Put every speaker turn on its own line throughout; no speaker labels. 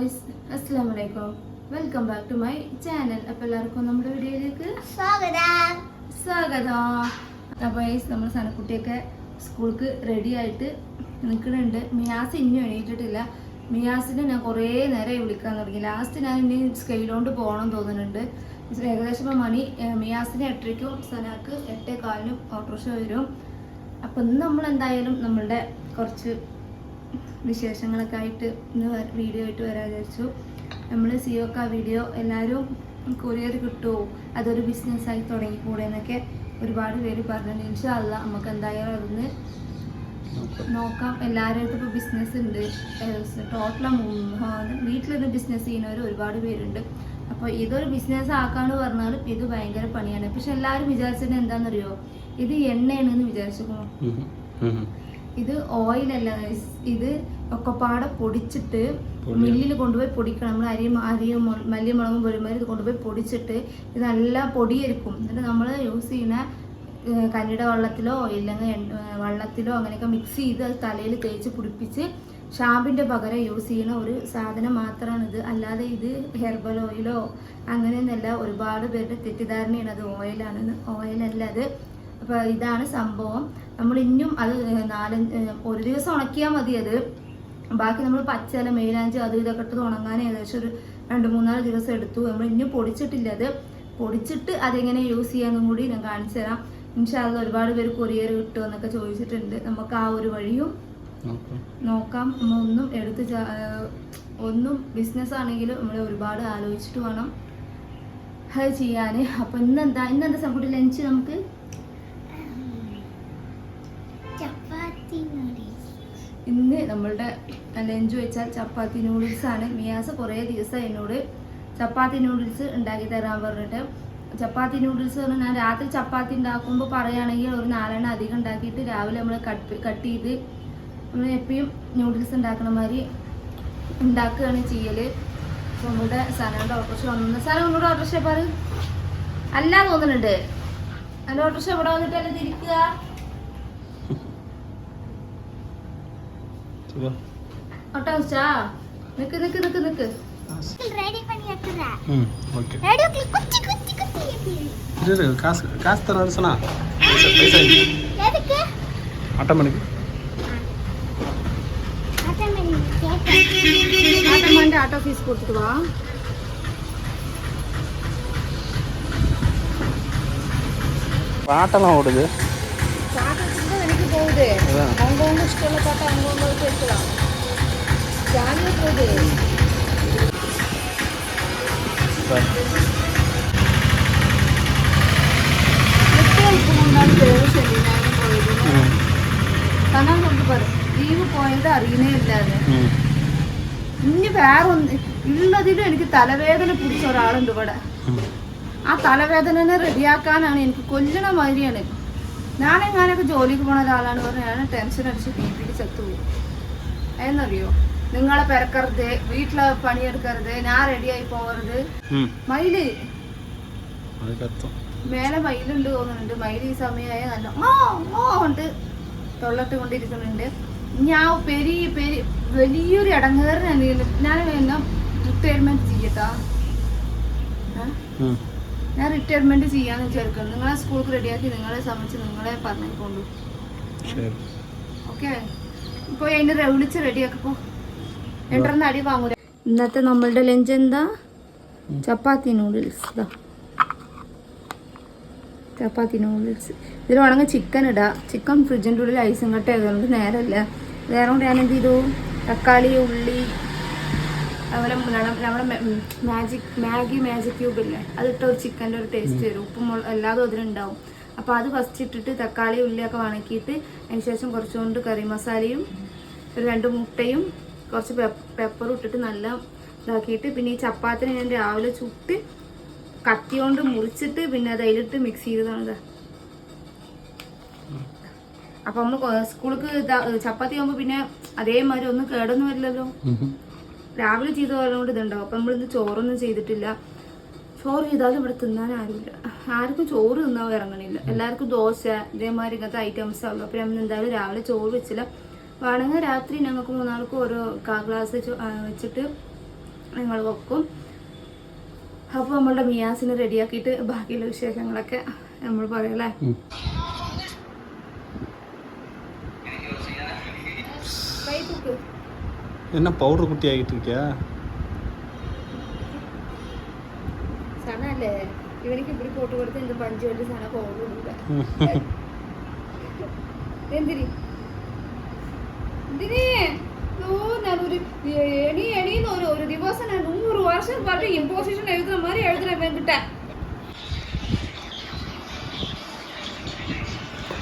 അസ്സാം വലൈക്കും welcome back to my channel. അപ്പോൾ എല്ലാവർക്കും നമ്മുടെ വീഡിയോയിലേക്ക്
സ്വാഗതം.
സ്വാഗതം. അപ്പോൾ നമ്മൾ സനക്കുട്ടിയൊക്കെ സ്കൂൾക്ക് റെഡി ആയിട്ട് നിൽക്കുന്നുണ്ട്. മിയാസ് ഇനി എണീറ്റിട്ടില്ല. മിയാസിനെ ഞാൻ കുറേ നേരം വിളിക്കാൻ തുടങ്ങി. ലാസ്റ്റ് ഞാൻ ഇനി സ്കെയിലോണ്ട് പോകണം തോന്നുന്നുണ്ട്. ഏകദേശം ഇപ്പോൾ മണി മിയാസിനെ മിയാസിന് എട്ടരയ്ക്കും സനാക്ക് എട്ടേ കാലിനും ഓട്ടോറിക്ഷ വരും. അപ്പോൾ ഇന്ന് നമ്മൾ എന്തായാലും നമ്മളുടെ കുറച്ച് വിശേഷങ്ങളൊക്കെ ആയിട്ട് ഇന്ന് വീഡിയോ ആയിട്ട് വരാൻ വിചാരിച്ചു. നമ്മൾ സിയോക്ക വീഡിയോ എല്ലാവരും കൊറിയർ കിട്ടുമോ അതൊരു ബിസിനസ്സായി തുടങ്ങിക്കൂടെ എന്നൊക്കെ ഒരുപാട് പേര് പറഞ്ഞിട്ടുണ്ട്. ഇൻഷാല്ല നമുക്ക് എന്തായാലും അതൊന്ന് നോക്കാം. എല്ലാവരുടെ ഇപ്പോൾ ബിസിനസ് ഉണ്ട്. ടോട്ടൽ വീട്ടിലൊരു ബിസിനസ് ചെയ്യുന്നവർ ഒരുപാട് പേരുണ്ട്. അപ്പോൾ ഇതൊരു ബിസിനസ് ആക്കാന്ന് പറഞ്ഞാലും ഇത് ഭയങ്കര പണിയാണ്. പക്ഷെ എല്ലാവരും വിചാരിച്ചത് എന്താണെന്നറിയോ ഇത് എണ്ണയാണെന്ന് വിചാരിച്ചു. ഇത് ഓയിലല്ല ഇത് ഇത് പാടെ പൊടിച്ചിട്ട് മില്ലിൽ കൊണ്ടുപോയി പൊടിക്കണം. നമ്മൾ അരി അരിയും മല്ലിയും മുളകും വെളുമാരി ഇത് കൊണ്ടുപോയി പൊടിച്ചിട്ട് ഇത് നല്ല പൊടിയായിരിക്കും. എന്നിട്ട് നമ്മൾ യൂസ് ചെയ്യുന്ന ഏഹ്, കന്നിട വെള്ളത്തിലോ ഇല്ലെങ്കിൽ വെള്ളത്തിലോ അങ്ങനെയൊക്കെ മിക്സ് ചെയ്ത് അത് തലയിൽ തേച്ച് പിടിപ്പിച്ച് ഷാമ്പിന്റെ പകരം യൂസ് ചെയ്യുന്ന ഒരു സാധനം മാത്രമാണ് ഇത് അല്ലാതെ ഇത് ഹെർബൽ ഓയിലോ അങ്ങനെയൊന്നല്ല ഒരുപാട് പേരുടെ തെറ്റിദ്ധാരണയാണ് അത് ഓയിലാണെന്ന് ഓയിലല്ല അത്. അപ്പോൾ ഇതാണ് സംഭവം. നമ്മൾ ഇന്നും അത് നാല് ഒരു ദിവസം ഉണക്കിയാൽ മതി അത്. ബാക്കി നമ്മൾ പച്ചല മെയിലാഞ്ച് അത് ഇതൊക്കെ ഇട്ടത് ഉണങ്ങാൻ ഏകദേശം ഒരു രണ്ട് മൂന്നാൽ ദിവസം എടുത്തു. നമ്മൾ ഇന്നും പൊടിച്ചിട്ടില്ല അത്. പൊടിച്ചിട്ട് അതെങ്ങനെ യൂസ് ചെയ്യാമെന്നും കൂടി ഞാൻ കാണിച്ചു തരാം. ഇൻഷാല്ല ഒരുപാട് പേര് കൊറിയർ കിട്ടുമോ എന്നൊക്കെ ചോദിച്ചിട്ടുണ്ട്. നമുക്ക് ആ ഒരു വഴിയും നോക്കാം. നമ്മൾ ഒന്നും എടുത്ത് ഒന്നും ബിസിനസ് ആണെങ്കിലും നമ്മൾ ഒരുപാട് ആലോചിച്ചിട്ട് വേണം അത് ചെയ്യാൻ. അപ്പോൾ ഇന്നെന്താ ഇന്നെന്താ സംഭവം? ലഞ്ച് നമുക്ക്? നമ്മളുടെ ലഞ്ച് വെച്ചാൽ ചപ്പാത്തി നൂഡിൽസ് ആണ്. മിയാസ് കുറേ ദിവസം എന്നോട് ചപ്പാത്തി നൂഡിൽസ് ഉണ്ടാക്കി തരാൻ പറഞ്ഞിട്ട് ചപ്പാത്തി നൂഡിൽസ് പറഞ്ഞാൽ ഞാൻ രാത്രി ചപ്പാത്തി ഉണ്ടാക്കുമ്പോൾ പറയുകയാണെങ്കിൽ ഒരു നാലെണ്ണം അധികം ഉണ്ടാക്കിയിട്ട് രാവിലെ നമ്മൾ കട്ട് കട്ട് ചെയ്ത് നമ്മൾ എപ്പോഴും നൂഡിൽസ് ഉണ്ടാക്കുന്ന മാതിരി ഉണ്ടാക്കുകയാണ് ചെയ്യൽ നമ്മുടെ സനയുടെ ഓട്ടോറിക്ഷ വന്നു. സന ഒന്നുകൂടെ ഓട്ടോറിക്ഷ പറ അല്ല തോന്നുന്നുണ്ട്. എന്റെ ഓട്ടോറിക്ഷ ഇവിടെ വന്നിട്ടല്ലേ തിരിക്കുക? சரியா அட்டாச்சா நிக்கு
நிக்கு நிக்கு நிக்கு.
ம் ஓகே. காசு காசு தர அரசனா
ஆட்டோ ஃபீஸ் கொடுத்துட்டு வா.
ஆட்டெல்லாம் ஓடுது.
പോരെ ഇനി ഒന്ന് എനിക്ക് തലവേദന പിടിച്ച ഒരാളുണ്ട് ഇവിടെ. ആ തലവേദന റെഡിയാക്കാനാണ് എനിക്ക് കൊല്ലണ മാതിരിയാണ്. ഞാനെങ്ങാനൊക്കെ ജോലിക്ക് പോണ ഒരാളാണ് പറഞ്ഞ് ഞാൻ ടെൻഷൻ അടിച്ച് ബി പിക്ക് ചത്തുപോകും എന്നറിയോ നിങ്ങളെ പെരക്കരുത് വീട്ടിലെ പണിയെടുക്കരുത് ഞാൻ റെഡിയായി പോകരുത്.
മയിൽ.
മേലെ മയിലുണ്ട് തോന്നുന്നുണ്ട്. മയിൽ ഈ സമയമായ നല്ല ഓ ഓ ഉണ്ട്. തൊള്ളട്ട് കൊണ്ടിരിക്കുന്നുണ്ട് ഞാൻ പെരിയ പെരി വലിയൊരു ഇടങ്ങേറിനാണ് ഞാൻ എന്നെ റിട്ടയർമെന്റ് ചെയ്യട്ടാ. ഞാൻ റിട്ടയർമെന്റ് ചെയ്യാന്ന് വിചാരിക്കുന്നു. നിങ്ങളെ സ്കൂൾക്ക് റെഡിയാക്കി നിങ്ങളെ സംബന്ധിച്ച് നിങ്ങളെ പറഞ്ഞുകൊണ്ടു
കൊണ്ടു
ഓക്കെ ഇപ്പൊ അതിന് വിളിച്ച് റെഡിയാക്കിപ്പോ രണ്ടെണ്ണം അടി വാങ്ങൂല? ഇന്നത്തെ നമ്മളുടെ ലഞ്ച് എന്താ? ചപ്പാത്തി നൂഡിൽസ് ചപ്പാത്തി നൂഡിൽസ് ഇതിൽ വേണമെങ്കിൽ ചിക്കൻ ഇടാം. ചിക്കൻ ഫ്രിഡ്ജിന്റെ ഉള്ളിൽ ഐസും കട്ട ആയതുകൊണ്ട് നേരമല്ല വേറെ കൊണ്ട് ഞാൻ എന്ത് ചെയ്തു? തക്കാളി ഉള്ളി അതുപോലെ നമ്മ- നമ്മുടെ മാജിക് മാഗി മാജിക് ക്യൂബ് ഇല്ലേ? അതിട്ട ഒരു ചിക്കന്റെ ഒരു ടേസ്റ്റ് വരും. ഉപ്പും എല്ലാതും അതിലുണ്ടാവും അപ്പോൾ അത് ഫസ്റ്റ് ഇട്ടിട്ട് തക്കാളി ഉള്ളിയൊക്കെ വണക്കിയിട്ട് അതിന് ശേഷം കുറച്ചുകൊണ്ട് കറി മസാലയും ഒരു രണ്ട് മുട്ടയും കുറച്ച് പെപ്പറും ഇട്ടിട്ട് നല്ല ഇതാക്കിയിട്ട് പിന്നെ ഈ ചപ്പാത്തിന് ഞാൻ രാവിലെ ചുട്ട് കത്തി കൊണ്ട് മുറിച്ചിട്ട് പിന്നെ അത് അതിലിട്ട് മിക്സ് ചെയ്തതാണ് അപ്പൊ നമ്മൾ സ്കൂൾക്ക് ചപ്പാത്തി ആകുമ്പോൾ പിന്നെ അതേമാതിരി ഒന്നും കേടൊന്നും വരില്ലല്ലോ. രാവിലെ ചെയ്ത കൊണ്ട് ഇതുണ്ടാവും. അപ്പം നമ്മളിന്ന് ചോറൊന്നും ചെയ്തിട്ടില്ല. ചോറ് ചെയ്താലും ഇവിടെ തിന്നാൻ ആരുമില്ല. ആർക്കും ചോറ് തിന്നാൻ ഇറങ്ങണില്ല എല്ലാവർക്കും ദോശ ഇതേമാതിരി ഇങ്ങനത്തെ ഐറ്റംസ് ആവുള്ളൂ അപ്പം നമ്മൾ എന്തായാലും രാവിലെ ചോറ് വെച്ചില്ല. വേണമെങ്കിൽ രാത്രി ഞങ്ങൾക്ക് മൂന്നാൾക്കും ഓരോ കാ ഗ്ലാസ് വെച്ചിട്ട് ഞങ്ങൾ വെക്കും. അപ്പോൾ നമ്മളുടെ മിയാസിനെ റെഡിയാക്കിയിട്ട് ബാക്കിയുള്ള വിശേഷങ്ങളൊക്കെ നമ്മൾ പറയല്ലേ.
என்ன பவுடர் குட்டி ஆகிட்டு இருக்கியா
സനല്ലേ ഇവനിക്ക് ഇവിടെ പോട്ട് കൊടുത്ത് എന്ത് പഞ്ച് കൊണ്ട് സന പോകുന്നില്ല എന്തിരി എന്തിരി ഓ ഞാനൊരു എണി എണീന്ന് ഒരു ഒരു ദിവസം ഞാൻ നൂറ് വർഷം പറഞ്ഞ് ഇമ്പോസിഷൻ എഴുതുന്ന മാതിരി എഴുതുന്ന വേണ്ടിട്ട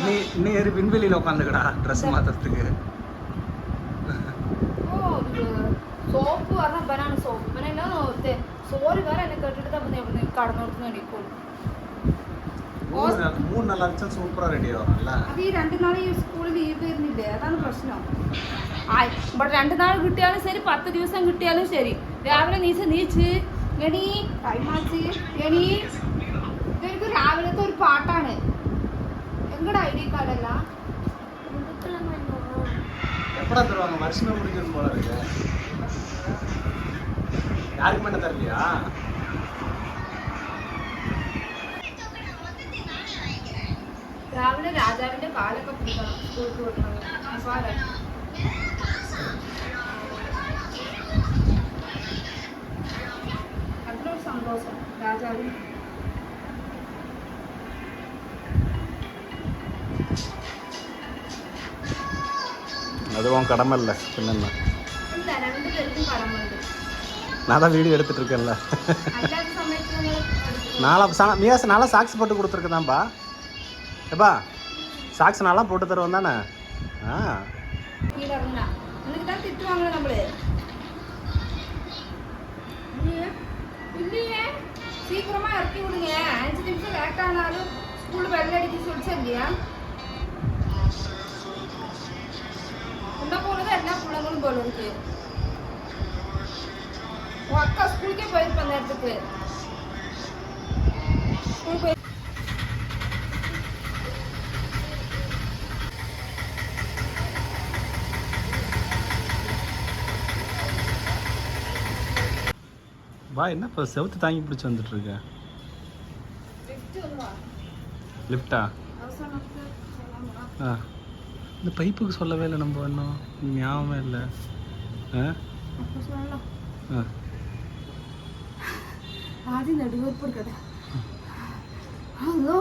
நீ நீ ஏறி விண்வெளியில் உட்காந்துக்கடா ட்ரெஸ் மாற்றுறதுக்கு
സോപ്പ് പറഞ്ഞ ഇവനാണ് സോപ്പ് ഇവനെല്ലാം നോർത്തെ സോറി വേറെ എന്നെ കേട്ടിട്ട് തന്നെ കടന്നോടത്ത് എണീക്കുള്ളൂ
மூணு நாள் மூணு நாள் ஆச்சு சூப்பராக ரெடி ஆகும்ல
അത് ഈ രണ്ടു നാൾ ഈ സ്കൂളിൽ ലീവ് വരുന്നില്ലേ അതാണ് പ്രശ്നം ആ ഇവിടെ രണ്ടു നാൾ കിട്ടിയാലും ശരി പത്ത് ദിവസം കിട്ടിയാലും ശരി രാവിലെ നീച്ച് നീച്ച് എണീ ടൈമാച്ച് എണീ ഇതെനിക്ക് രാവിലത്തെ ഒരു പാട്ടാണ് എങ്ങടെ ഐ ഡി കാർഡല്ല
எப்படா தருவாங்க வருஷமே முடிஞ்சிடும் போல இருக்கு யாருக்கு மட்டும் தரலையா
രാവിലെ രാജാവിന്റെ കാലൊക്കെ പിടിക്കണം സ്കൂൾക്ക് വിടണം അപ്പൊ അതെ. അതിലൊരു സന്തോഷം രാജാവിന്
அது உன் கடமை இல்லை நான் தான் வீடியோ எடுத்துகிட்டு இருக்கேன்ல. நாளா சா மியாஸ் நாளாக சாக்ஸ் போட்டு கொடுத்துருக்குதான்பா. ஏப்பா சாக்ஸ் நல்லா போட்டு தருவோம் தானே? ஆ.
சீக்கிரமா இறக்கி விடுங்க. அஞ்சு நிமிஷம் லேட் ஆனாலும் ஸ்கூல் வெள்ள சொல்லிச்சு இல்லையா உள்ள போனது எல்லா பிள்ளைங்களும் போல இருக்கு. அக்கா ஸ்கூலுக்கே போயிருப்ப அந்த
வா என்ன இப்போ செவத்து தாங்கி பிடிச்சி வந்துட்டு இருக்க? லிஃப்டா ஆ? இந்த பைப்புக்கு சொல்லவே இல்லை நம்ம ஒன்றும் ஞாபகம் இல்லை. ஆ? ஆ.
ആദ്യം നെടുവീർപ്പ് എടുക്കട്ടെ ഹലോ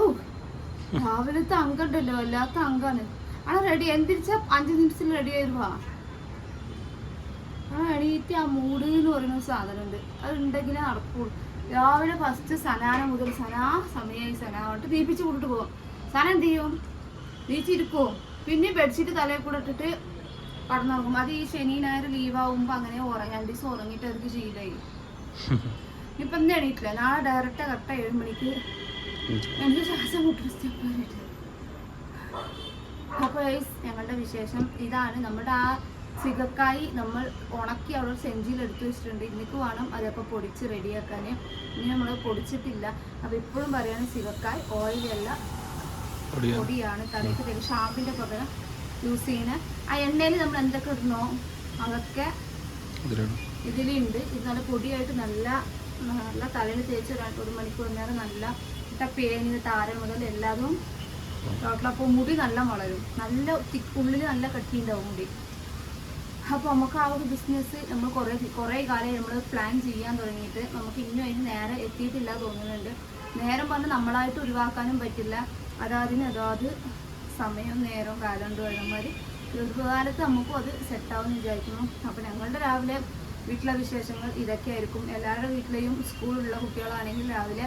രാവിലത്തെ അങ്കുണ്ടല്ലോ? അല്ലാത്ത അങ്കാണ്. ആ റെഡി എന്തിരിച്ച അഞ്ച് നിമിഷത്തിൽ റെഡി ആയിരുവാ ആ എണീറ്റ് ആ മൂട് എന്ന് പറയുന്ന സാധനമുണ്ട് അത് ഉണ്ടെങ്കിലേ നടക്കുള്ളൂ. രാവിലെ ഫസ്റ്റ് സനാന മുതൽ സനാ സമയമായി സനാ കൊണ്ട് തീപ്പിച്ച് കൊണ്ടിട്ട് പോകും സന എന്ത് ചെയ്യും? നീച്ചിരിക്കും? പിന്നെ ബെഡ്ഷീറ്റ് തലയിൽ കൂടെ ഇട്ടിട്ട് കടന്നിറങ്ങും. അത് ഈ ശനി ഞായർ ലീവ് ആവുമ്പോൾ അങ്ങനെ ഉറങ്ങി രണ്ട് ദിവസം ഉറങ്ങിയിട്ട് അവർക്ക് ശീലമായി ഞങ്ങളുടെ വിശേഷം ഇതാണ്. നമ്മുടെ ആ സിഗക്കായി നമ്മൾ ഉണക്കി അവിടെ സെഞ്ചിയിൽ എടുത്തു വെച്ചിട്ടുണ്ട്. ഇന്നിക്ക് വേണം അതൊക്കെ പൊടിച്ച് റെഡിയാക്കാൻ ഇനി നമ്മൾ പൊടിച്ചിട്ടില്ല. അപ്പോൾ ഇപ്പോഴും പറയാണ് സിഗക്കായ് ഓയിലല്ല പൊടിയാണ്. തലയ്ക്ക് തരും ഷാമ്പിന്റെ പകരം യൂസ് ചെയ്യുന്ന ആ എണ്ണയിൽ നമ്മൾ എന്തൊക്കെ ഇടണോ? അതൊക്കെ ഇതിലുണ്ട്. ഇത് നല്ല പൊടിയായിട്ട് നല്ല നല്ല തലയിൽ തേച്ച് ഒരു മണിക്കൂർ നേരം നല്ല ഇട്ട പേനിന് താര മുതൽ എല്ലാതും ടോട്ടലപ്പോൾ മുടി നല്ല വളരും. നല്ല ഉള്ളിൽ നല്ല കട്ടിയുണ്ടാവും മുടി. അപ്പോൾ നമുക്ക് ആ ഒരു ബിസിനസ് നമ്മൾ കുറേ കുറേ കാലം നമ്മൾ പ്ലാൻ ചെയ്യാൻ തുടങ്ങിയിട്ട് നമുക്ക് ഇന്നും അതിന് നേരെ എത്തിയിട്ടില്ല തോന്നുന്നുണ്ട്. നേരം പറഞ്ഞ് നമ്മളായിട്ട് ഒഴിവാക്കാനും പറ്റില്ല. അതാതിന് അതാത് സമയം നേരവും കാലം കൊണ്ട് വരുന്നമാതിരി ദീർഘകാലത്ത് നമുക്കും അത് സെറ്റാവും വിചാരിക്കുന്നു. അപ്പോൾ ഞങ്ങളുടെ രാവിലെ വീട്ടിലെ വിശേഷങ്ങൾ ഇതൊക്കെയായിരിക്കും. എല്ലാവരുടെ വീട്ടിലെയും സ്കൂളുള്ള കുട്ടികളാണെങ്കിൽ രാവിലെ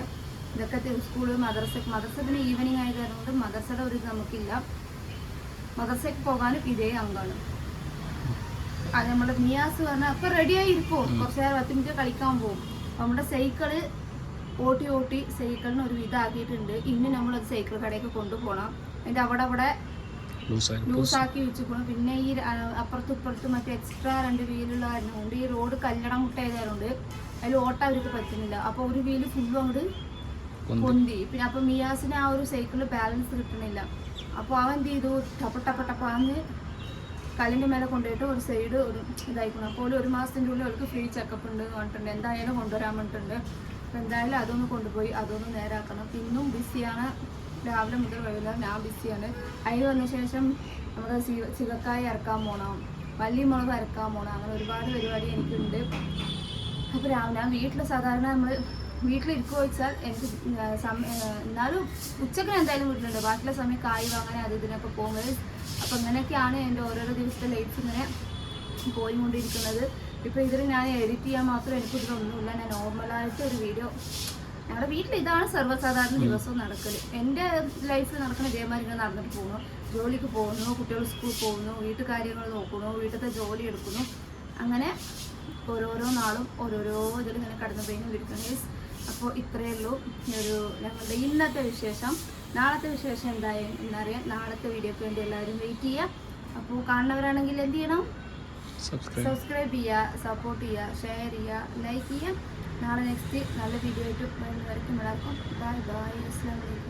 ഇതൊക്കെ സ്കൂൾ മദർസ മദർസ പിന്നെ ഈവനിങ് ആയി കാരണം മദർസയുടെ ഒരു നമുക്കില്ല. മദർസയ്ക്ക് പോകാനും ഇതേ അംഗമാണ് അത് നമ്മുടെ നിയാസ് പറഞ്ഞാൽ അപ്പം റെഡിയായി ഇരിക്കും കുറച്ച് നേരം പത്ത് മിനിറ്റ് കളിക്കാൻ പോകും. നമ്മുടെ സൈക്കിൾ ഓട്ടി ഓട്ടി സൈക്കിളിന് ഒരു ഇതാക്കിയിട്ടുണ്ട് ഇന്ന് നമ്മളത് സൈക്കിൾ കടയൊക്കെ കൊണ്ടുപോകണം. അതിന്റെ അവിടെ അവിടെ ലൂസാക്കി വെച്ചിരിക്കണം പിന്നെ ഈ അപ്പുറത്തും ഇപ്പുറത്തും മറ്റേ എക്സ്ട്രാ രണ്ട് വീലുള്ള കൊണ്ട് ഈ റോഡ് കല്ലട മുട്ടയതുകൊണ്ട് അതിൽ ഓട്ടം അവർക്ക് പറ്റുന്നില്ല. അപ്പോൾ ഒരു വീൽ ഫുള്ളും അങ്ങോട്ട് പൊന്തി. പിന്നെ അപ്പോൾ മിയാസിന് ആ ഒരു സൈക്കിളിൽ ബാലൻസ് കിട്ടണില്ല അപ്പോൾ അവൻ എന്ത് ചെയ്തു? ടപ്പ ടപ്പ ടപ്പ അന്ന് കല്ലിന്റെ മേലെ കൊണ്ടുപോയിട്ട് ഒരു സൈഡ് ഒരു ഇതായിക്കണം അപ്പോൾ ഒരു മാസത്തിന്റെ ഉള്ളിൽ അവർക്ക് ഫ്രീ ചെക്കപ്പ് ഉണ്ട് പറഞ്ഞിട്ടുണ്ട്. എന്തായാലും കൊണ്ടുവരാൻ പറഞ്ഞിട്ടുണ്ട്. അപ്പോൾ എന്തായാലും അതൊന്ന് കൊണ്ടുപോയി അതൊന്ന് നേരാക്കണം. പിന്നും ബിസിയാണ് രാവിലെ മുതൽ വൈകുന്നേരം ഞാൻ ബിസിയാണ്. അതിന് വന്ന ശേഷം നമ്മുടെ ചികക്കായ ഇറക്കാൻ പോകണം മല്ലിമുളക് ഇറക്കാൻ പോകണം അങ്ങനെ ഒരുപാട് പരിപാടി എനിക്കുണ്ട്. അപ്പോൾ രാവിലെ ഞാൻ വീട്ടിൽ സാധാരണ നമ്മൾ വീട്ടിലിരിക്കുക വെച്ചാൽ എനിക്ക് എന്നാലും ഉച്ചയ്ക്ക് എന്തായാലും വീട്ടിലുണ്ട്. ബാക്കിയുള്ള സമയം കായ് വാങ്ങാൻ അത് ഇതിനൊക്കെ പോകുന്നത്. അപ്പം ഇങ്ങനെയൊക്കെയാണ് എന്റെ ഓരോരോ ദിവസത്തെ ലൈഫ് ഇങ്ങനെ പോയിക്കൊണ്ടിരിക്കുന്നത്. ഇപ്പോൾ ഇതിൽ ഞാൻ എഡിറ്റ് ചെയ്യാൻ മാത്രം എനിക്കിതിലൊന്നുമില്ല. ഞാൻ നോർമലായിട്ട് ഒരു വീഡിയോ ഞങ്ങളുടെ വീട്ടിൽ ഇതാണ് സർവസാധാരണ ദിവസവും നടക്കൽ എന്റെ ലൈഫിൽ നടക്കുന്ന ഇതേമാതിരി ഇങ്ങനെ നടന്നിട്ട് പോകുന്നു. ജോലിക്ക് പോകുന്നു കുട്ടികൾ സ്കൂളിൽ പോകുന്നു വീട്ടു കാര്യങ്ങൾ നോക്കുന്നു വീട്ടിലത്തെ ജോലി എടുക്കുന്നു. അങ്ങനെ ഓരോരോ നാളും ഓരോരോ ഇതിൽ ഇങ്ങനെ കടന്നു പോയിക്കൊണ്ടിരിക്കുന്നു അപ്പോൾ ഇത്രയേ ഉള്ളൂ. ഒരു ഞങ്ങളുടെ ഇന്നത്തെ വിശേഷം. നാളത്തെ വിശേഷം എന്തായാലും എന്നറിയാം നാളത്തെ വീഡിയോക്ക് വേണ്ടി എല്ലാവരും വെയിറ്റ് ചെയ്യുക. അപ്പോൾ കാണുന്നവരാണെങ്കിൽ എന്ത് ചെയ്യണം?
സബ്സ്ക്രൈബ്
ചെയ്യുക സപ്പോർട്ട് ചെയ്യുക ഷെയർ ചെയ്യുക ലൈക്ക് ചെയ്യുക. നാളെ നെക്സ്റ്റ് നല്ല വീഡിയോ ആയിട്ട് വരയ്ക്കും. എല്ലാവർക്കും ബൈ ബൈ അസ്സാം വലൈക്കും